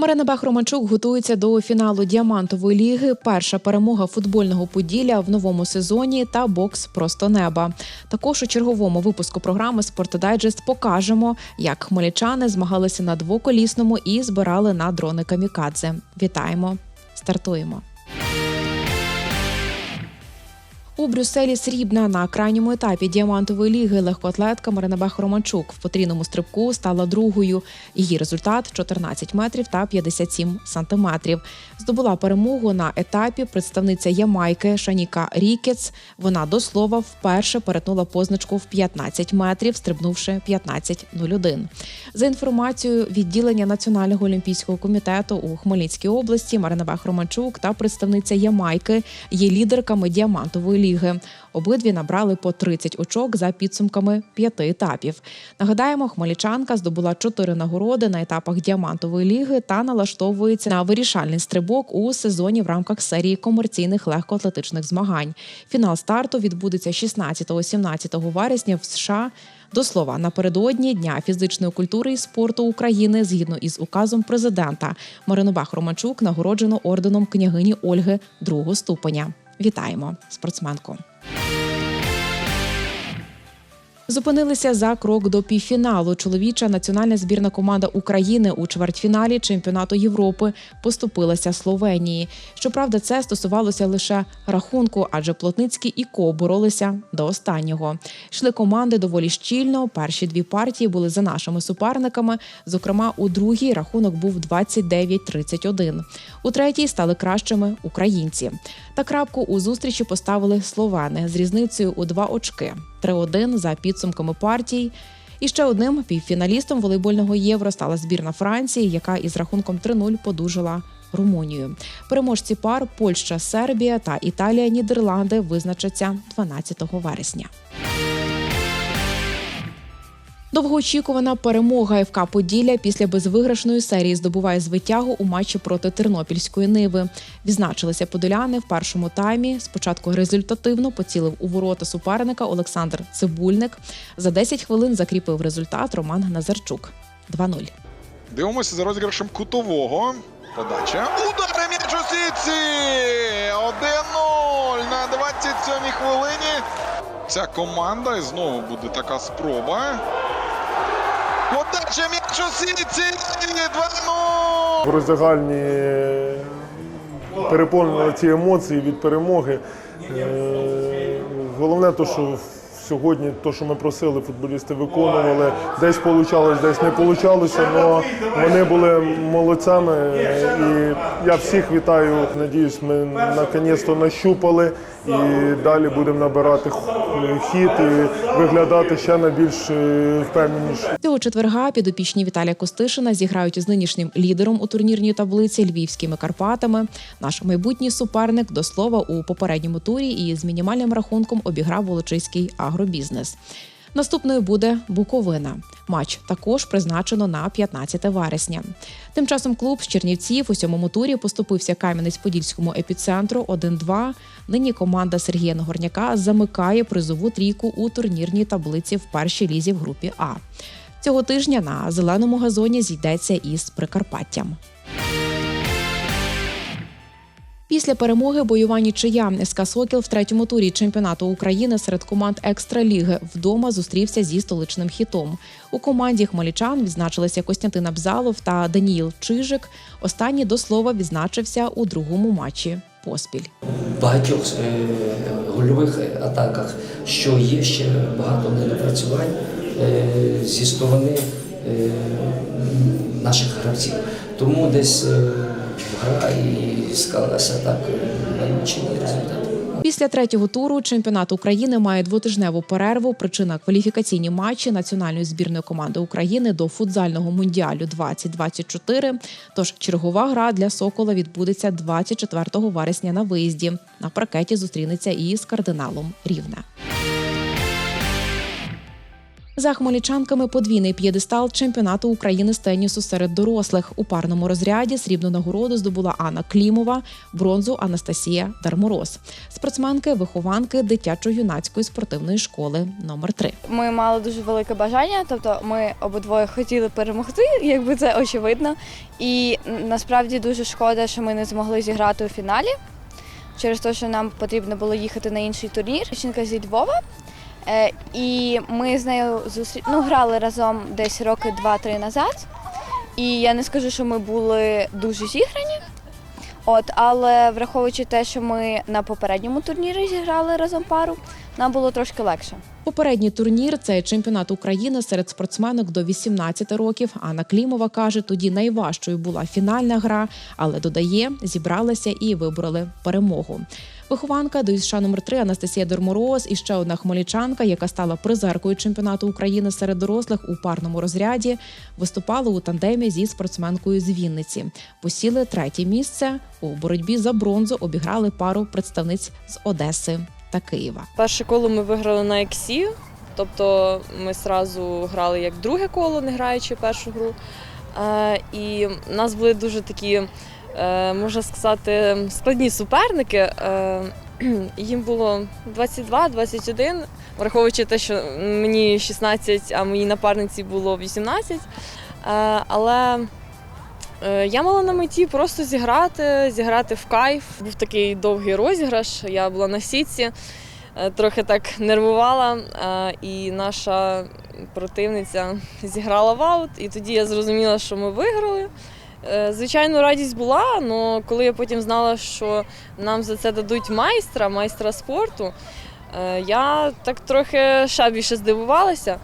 Марина Бах-Романчук готується до фіналу діамантової ліги. Перша перемога футбольного поділля в новому сезоні та бокс просто неба. Також у черговому випуску програми «Спортдайджест» покажемо, як хмельничани змагалися на двоколісному і збирали на дрони камікадзе. Вітаємо! Стартуємо! У Брюсселі срібна на крайньому етапі діамантової ліги легкоатлетка Марина Бах-Романчук в потрійному стрибку стала другою. Її результат 14 метрів та 57 сантиметрів. Здобула перемогу на етапі представниця Ямайки Шаніка Рікец. Вона до слова вперше перетнула позначку в 15 метрів, стрибнувши 15.01. За інформацією відділення Національного олімпійського комітету у Хмельницькій області Марина Бах-Романчук та представниця Ямайки є лідерками діамантової ліги. Обидві набрали по 30 очок за підсумками п'яти етапів. Нагадаємо, хмельничанка здобула чотири нагороди на етапах діамантової ліги та налаштовується на вирішальний стрибок у сезоні в рамках серії комерційних легкоатлетичних змагань. Фінал старту відбудеться 16-17 вересня в США. До слова, напередодні Дня фізичної культури і спорту України, згідно із указом президента, Марину Бах-Романчук нагороджено орденом княгині Ольги другого ступеня. Вітаємо спортсменку. Зупинилися за крок до півфіналу. Чоловіча національна збірна команда України у чвертьфіналі чемпіонату Європи поступилася Словенії. Щоправда, це стосувалося лише рахунку, адже Плотницький і Ко боролися до останнього. Йшли команди доволі щільно. Перші дві партії були за нашими суперниками. Зокрема, у другій рахунок був 29-31. У третій стали кращими українці. Та крапку у зустрічі поставили словени з різницею у два очки. 3-1 за підсумками партій. І ще одним півфіналістом волейбольного євро стала збірна Франції, яка із рахунком 3-0 подужила Румунію. Переможці пар Польща, Сербія та Італія, Нідерланди визначаться 12 вересня. Довгоочікувана перемога ФК Поділля після безвиграшної серії здобуває звитягу у матчі проти Тернопільської Ниви. Відзначилися подоляни в першому таймі. Спочатку результативно поцілив у ворота суперника Олександр Цибульник. За 10 хвилин закріпив результат Роман Назарчук. 2-0. Дивимося за розіграшем кутового. Подача. Удар м'яч у сітці! 1-0 на 27-й хвилині. Ця команда і знову буде така спроба. Подача м'яч у сітці! 2-0! В роздягальні переповнили ці емоції від перемоги. Е, Головне, то, що сьогодні те, що ми просили, футболісти виконували. Десь вийшло, десь не вийшло, але вони були молодцями. е, І я всіх вітаю. Надіюсь, ми наконець-то нащупали і далі будемо набирати хід і виглядати ще на більш е, впевненіше. Цього четверга підопічні Віталія Костишина зіграють із нинішнім лідером у турнірній таблиці львівськими Карпатами. Наш майбутній суперник до слова у попередньому турі і з мінімальним рахунком обіграв Волочиський агробізнес. Наступною буде Буковина. Матч також призначено на 15 вересня. Тим часом клуб з Чернівців у сьомому турі поступився Кам'янець-Подільському епіцентру 1-2. Нині команда Сергія Нагорняка замикає призову трійку у турнірній таблиці в першій лізі в групі А. Цього тижня на зеленому газоні зійдеться із Прикарпаттям. Після перемоги бойова нічия СК Сокіл в третьому турі чемпіонату України серед команд Екстраліги вдома зустрівся зі столичним хітом. У команді хмельничан відзначилися Костянтин Абзалов та Даніїл Чижик. Останній до слова відзначився у другому матчі поспіль. В багатьох е, гольових атаках, що є ще багато недопрацювань е, зі сторони е, наших гравців. Тому десь гра і склалася так е, нічний результат. Після третього туру чемпіонат України має двотижневу перерву. Причина кваліфікаційні матчі національної збірної команди України до футзального мундіалю 2024. Тож чергова гра для Сокола відбудеться 24 вересня на виїзді. На паркеті зустрінеться і з кардиналом Рівне. За хмельничанками подвійний п'єдестал чемпіонату України з тенісу серед дорослих. У парному розряді срібну нагороду здобула Анна Клімова, бронзу Анастасія Дармороз. Спортсменки, вихованки дитячо-юнацької спортивної школи номер 3 Ми мали дуже велике бажання, тобто ми обидвоє хотіли перемогти, якби це очевидно. І насправді дуже шкода, що ми не змогли зіграти у фіналі через те, що нам потрібно було їхати на інший турнір. Дівчинка зі Львова. Е, І ми з нею зустрі... ну, грали разом десь роки два-три назад. І я не скажу, що ми були дуже зіграні. От, але враховуючи те, що ми на попередньому турнірі зіграли разом пару, нам було трошки легше. Попередній турнір це чемпіонат України серед спортсменок до 18 років. Анна Клімова каже, тоді найважчою була фінальна гра, але додає, зібралися і вибороли перемогу. Вихованка до ІСШ номер 3 Анастасія Дормороз і ще одна хмельничанка, яка стала призеркою чемпіонату України серед дорослих у парному розряді, виступали у тандемі зі спортсменкою з Вінниці. Посіли третє місце у боротьбі за бронзу. Обіграли пару представниць з Одеси та Києва. Перше коло ми виграли на ексі, тобто ми одразу грали як друге коло, не граючи першу гру. Е, І в нас були дуже такі, е, можна сказати, складні суперники. Е, Їм було 22-21, враховуючи те, що мені 16, а моїй напарниці було 18. Е, Але я мала на меті просто зіграти, зіграти в кайф. Був такий довгий розіграш, я була на сітці, е, трохи так нервувала, е, і наша противниця зіграла в аут, і тоді я зрозуміла, що ми виграли. Е, Звичайно, радість була, але коли я потім знала, що нам за це дадуть майстра, майстра спорту, е, я так трохи ще більше здивувалася.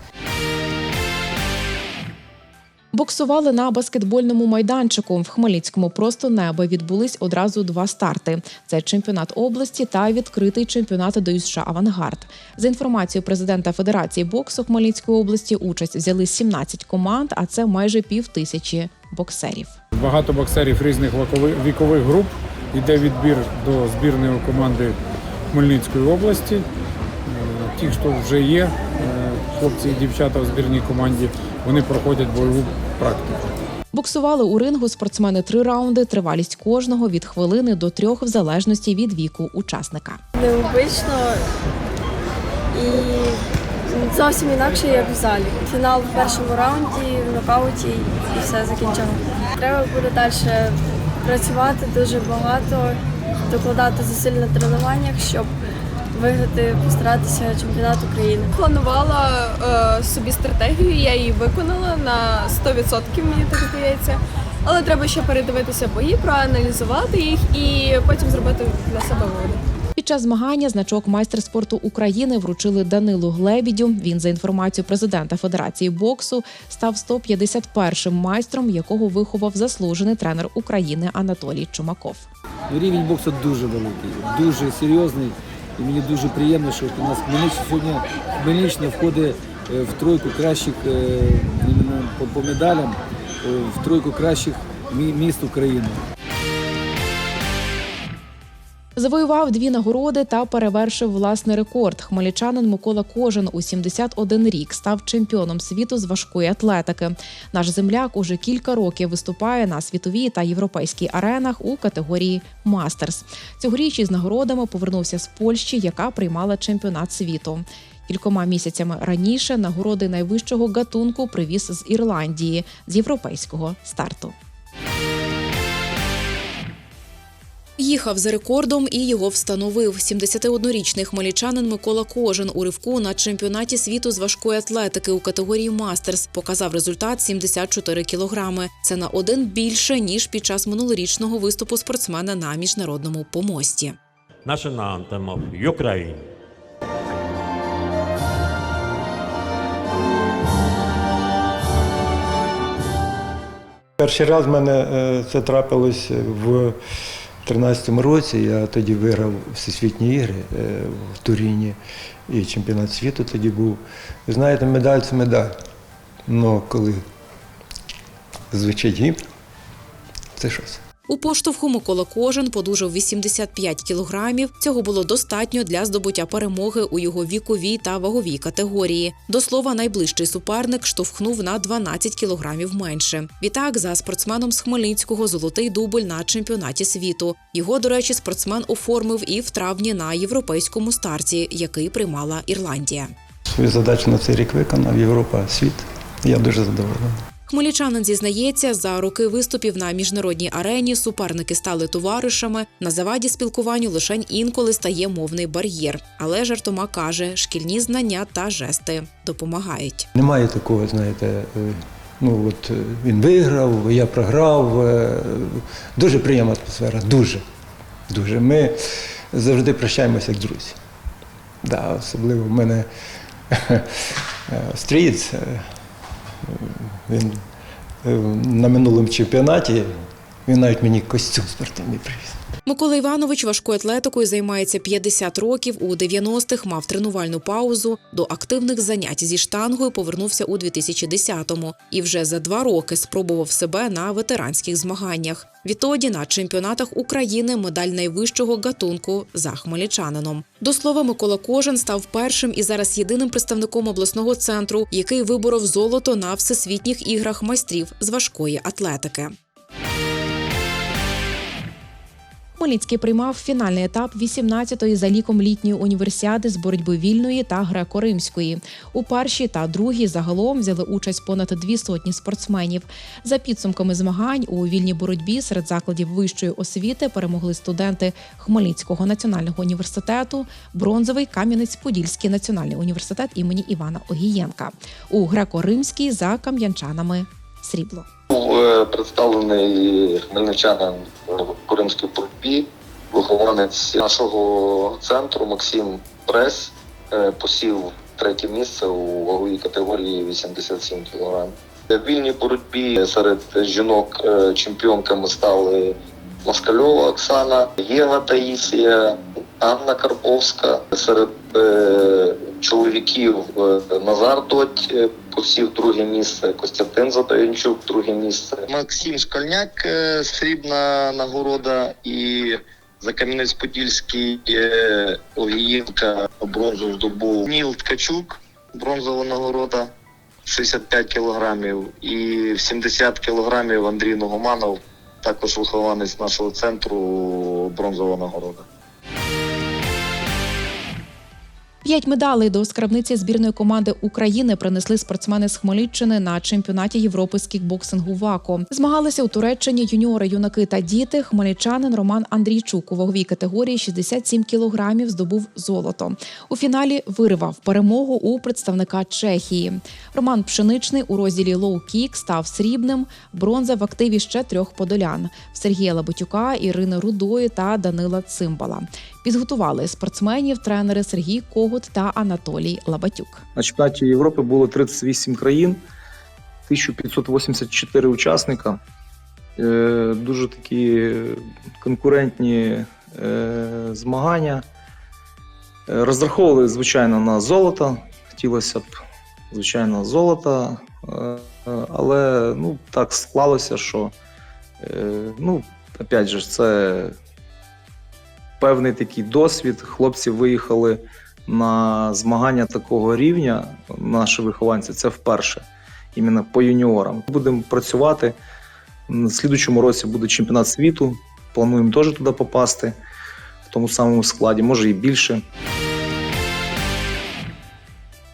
Боксували на баскетбольному майданчику в Хмельницькому просто неба відбулись одразу два старти: це чемпіонат області та відкритий чемпіонат до ЮСШ Авангард. За інформацією президента Федерації боксу Хмельницької області, участь взяли 17 команд, а це майже пів тисячі боксерів. Багато боксерів різних вікових, груп. Йде відбір до збірної команди Хмельницької області. Е, Ті, хто вже є, е, хлопці і дівчата в збірній команді, вони проходять бойову практику. Боксували у рингу спортсмени три раунди. Тривалість кожного від хвилини до трьох, в залежності від віку учасника. необично і зовсім інакше, як в залі. Фінал в першому раунді, в нокауті і все закінчено. Треба буде далі працювати дуже багато, докладати зусиль на тренуваннях, щоб виграти, постаратися чемпіонат України. Планувала е, собі стратегію, я її виконала на 100%, мені так здається. Але треба ще передивитися бої, проаналізувати їх і потім зробити для себе виводи. Під час змагання значок майстер спорту України вручили Данилу Глебідю. Він, за інформацією президента Федерації боксу, став 151-м майстром, якого виховав заслужений тренер України Анатолій Чумаков. Рівень боксу дуже великий, дуже серйозний. І мені дуже приємно, що у нас Хмельниччина сьогодні Хмельниччина входить е, в тройку кращих е, по, медалям, е, в тройку кращих міст України. Завоював дві нагороди та перевершив власний рекорд. Хмельничанин Микола Кожин у 71 рік став чемпіоном світу з важкої атлетики. Наш земляк уже кілька років виступає на світовій та європейській аренах у категорії Мастерс. Цьогоріч із нагородами повернувся з Польщі, яка приймала чемпіонат світу. Кількома місяцями раніше нагороди найвищого гатунку привіз з Ірландії з європейського старту. Їхав за рекордом і його встановив 71-річний хмельничанин Микола Кожин у ривку на чемпіонаті світу з важкої атлетики у категорії Мастерс показав результат 74 кілограми. Це на один більше ніж під час минулорічного виступу спортсмена на міжнародному помості. anthem of Ukraine. Перший раз в мене е, це трапилось в 13-му році. Я тоді виграв всесвітні ігри е, в Туріні і чемпіонат світу тоді був. Ви знаєте, медаль це медаль. Але коли звучить гімн, це щось. У поштовху Микола Кожан подужав 85 кілограмів. Цього було достатньо для здобуття перемоги у його віковій та ваговій категорії. До слова, найближчий суперник штовхнув на 12 кілограмів менше. Відтак, за спортсменом з Хмельницького золотий дубль на чемпіонаті світу. Його, до речі, спортсмен оформив і в травні на європейському старті, який приймала Ірландія. Свою задачу на цей рік виконав Європа, світ. Я дуже задоволений. Хмельничанин зізнається, за роки виступів на міжнародній арені суперники стали товаришами. На заваді спілкуванню лише інколи стає мовний бар'єр. Але жартома каже, шкільні знання та жести допомагають. Немає такого, знаєте, е, ну от е, він виграв, я програв. е, Дуже приємна атмосфера, дуже. Дуже. Ми завжди прощаємося як друзі. Да, особливо в мене е, він е, на минулому чемпіонаті, він навіть мені костюм спортивний привіз. Микола Іванович важкою атлетикою займається 50 років. У 90-х мав тренувальну паузу. До активних занять зі штангою повернувся у 2010-му і вже за два роки спробував себе на ветеранських змаганнях. Відтоді на чемпіонатах України медаль найвищого гатунку за хмельничанином. До слова, Микола Кожан став першим і зараз єдиним представником обласного центру, який виборов золото на всесвітніх іграх майстрів з важкої атлетики. Хмельницький приймав фінальний етап 18-ї за ліком літньої універсіади з боротьби вільної та греко-римської. У першій та другій загалом взяли участь понад дві сотні спортсменів. За підсумками змагань у вільній боротьбі серед закладів вищої освіти перемогли студенти Хмельницького національного університету, бронзовий Кам'янець-Подільський національний університет імені Івана Огієнка. У греко-римській за кам'янчанами срібло. Е, представлений хмельничанин в Кримській боротьбі, вихованець нашого центру Максим Прес е, посів третє місце у ваговій категорії 87 кг. В вільній боротьбі серед жінок е, чемпіонками стали Москальова Оксана, Єва Таїсія, Анна Карповська. Серед е, чоловіків е, Назар Доть е, посів друге місце, Костянтин Затаянчук друге місце. Максим Шкальняк, е, срібна нагорода і за Кам'янець-Подільський е, Огієнка бронзу здобув Ніл Ткачук, бронзова нагорода. 65 кілограмів і в 70 кілограмів Андрій Ногоманов, також вихованець нашого центру бронзова нагорода. П'ять медалей до скарбниці збірної команди України принесли спортсмени з Хмельниччини на чемпіонаті Європи з кікбоксингу ВАКО. Змагалися у Туреччині юніори, юнаки та діти. Хмельничанин Роман Андрійчук у ваговій категорії 67 кілограмів здобув золото. У фіналі вирвав перемогу у представника Чехії. Роман Пшеничний у розділі лоу-кік став срібним. Бронза в активі ще трьох подолян: Сергія Лабутюка, Ірини Рудої та Данила Цимбала. Підготували спортсменів тренери Сергій Когут та Анатолій Лабатюк. На чемпіонаті Європи було 38 країн, 1584 учасника. Е, Дуже такі конкурентні е, змагання. Е, Розраховували, звичайно, на золото. Хотілося б, звичайно, золото. Е, Але ну, так склалося, що ну, опять же, це певний такий досвід. Хлопці виїхали на змагання такого рівня, наші вихованці, це вперше, іменно по юніорам. Будемо працювати. В слідучому році буде чемпіонат світу. Плануємо теж туди попасти в тому самому складі, може і більше.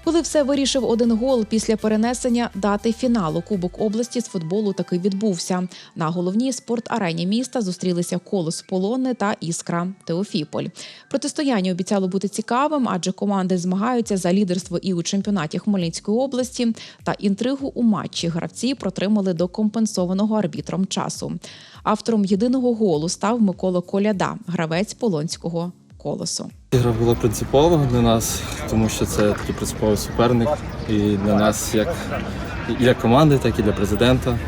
Коли все вирішив один гол після перенесення дати фіналу Кубок області з футболу таки відбувся. На головній спорт-арені міста зустрілися Колос Полонне та Іскра Теофіполь. Протистояння обіцяло бути цікавим, адже команди змагаються за лідерство і у чемпіонаті Хмельницької області. Та інтригу у матчі гравці протримали до компенсованого арбітром часу. Автором єдиного голу став Микола Коляда, гравець полонського колосу. Гра була принципова для нас, тому що це такий принциповий суперник. І для нас, як для команди, так і для президента.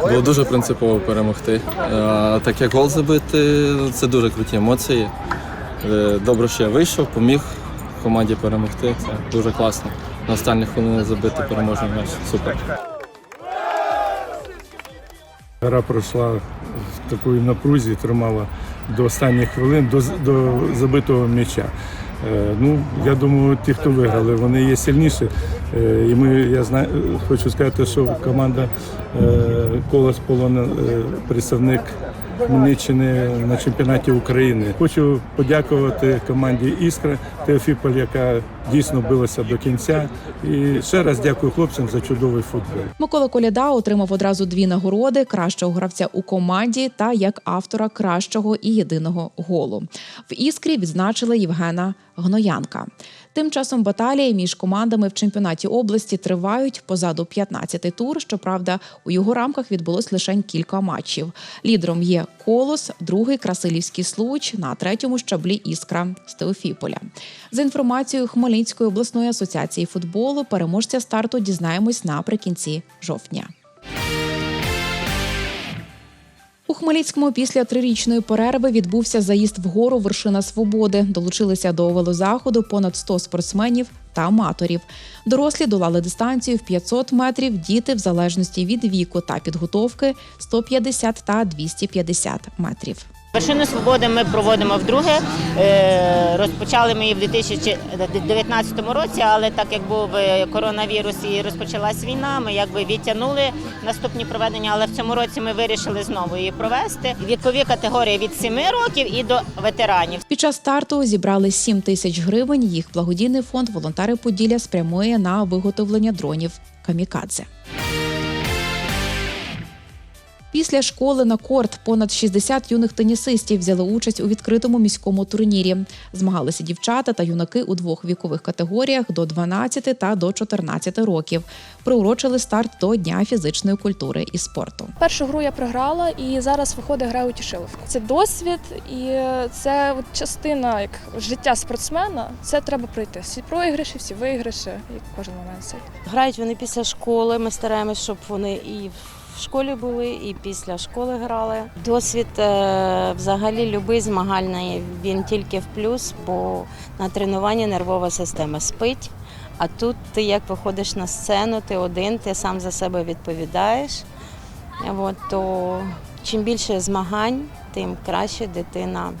Було дуже принципово перемогти. А Так як гол забити, це дуже круті емоції. Е, Добре, що я вийшов, поміг команді перемогти. Це дуже класно. На останніх хвилинах забити переможний м'яч. Супер. Гра пройшла в такої напрузі, тримала до останніх хвилин, до, до забитого м'яча. Е, Ну, я думаю, ті, хто виграли, вони є сильніші. Е, І ми, я знаю, хочу сказати, що команда е, Колос Полон, е, представник Хмельниччини на чемпіонаті України. Хочу подякувати команді Іскра Теофіполь, яка дійсно билася до кінця. І ще раз дякую хлопцям за чудовий футбол. Микола Коляда отримав одразу дві нагороди: кращого гравця у команді та як автора кращого і єдиного голу. В іскрі відзначили Євгена Гноянка. Тим часом баталії між командами в чемпіонаті області тривають позаду 15-й тур. Щоправда, у його рамках відбулось лише кілька матчів. Лідером є Колос, другий Красилівський случ, на третьому щаблі Іскра з Теофіполя. За інформацією Хмельницької обласної асоціації футболу, переможця старту дізнаємось наприкінці жовтня. У Хмельницькому після трирічної перерви відбувся заїзд вгору вершина свободи. Долучилися до велозаходу понад 100 спортсменів та аматорів. Дорослі долали дистанцію в 500 метрів, діти в залежності від віку та підготовки 150 та 250 метрів. Вершину свободи ми проводимо вдруге. Е, Розпочали ми її в 2019 році, але так як був е, коронавірус і розпочалась війна, ми якби відтягнули наступні проведення. Але в цьому році ми вирішили знову її провести. Вікові категорії від 7 років і до ветеранів. Під час старту зібрали 7 тисяч гривень. Їх благодійний фонд Волонтери Поділля спрямує на виготовлення дронів камікадзе. Після школи на корт понад 60 юних тенісистів взяли участь у відкритому міському турнірі. Змагалися дівчата та юнаки у двох вікових категоріях до 12 та до 14 років. Приурочили старт до Дня фізичної культури і спорту. Першу гру я програла і зараз виходить граю у Тішиловку. Це досвід і це от частина як життя спортсмена. Це треба пройти. Всі проіграші, всі виграші, і кожен момент. Грають вони після школи. Ми стараємось, щоб вони і в школі були, і після школи грали. Досвід е, взагалі любий змагальний, він тільки в плюс, бо на тренуванні нервова система спить. А тут ти як виходиш на сцену, ти один, ти сам за себе відповідаєш. От, то чим більше змагань, тим краще дитина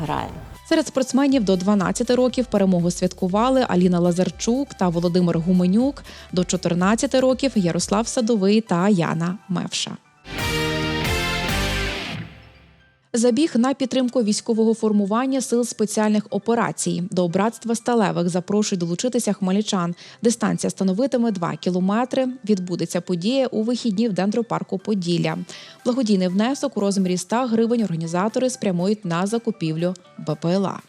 грає. Серед спортсменів до 12 років перемогу святкували Аліна Лазарчук та Володимир Гуменюк, до 14 років Ярослав Садовий та Яна Мевша. Забіг на підтримку військового формування сил спеціальних операцій. До братства сталевих запрошують долучитися хмельничан. Дистанція становитиме 2 кілометри. Відбудеться подія у вихідні в дендропарку Поділля. Благодійний внесок у розмірі 100 гривень організатори спрямують на закупівлю БПЛА.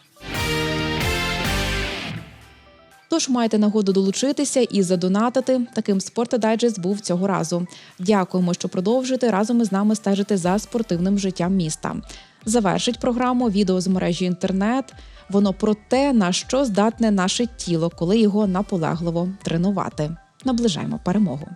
Тож маєте нагоду долучитися і задонатити. Таким спортодайджест був цього разу. Дякуємо, що продовжуєте разом із нами стежити за спортивним життям міста. Завершить програму відео з мережі інтернет. Воно про те, на що здатне наше тіло, коли його наполегливо тренувати. Наближаємо перемогу.